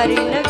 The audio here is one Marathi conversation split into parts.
body never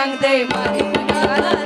सांगते माझी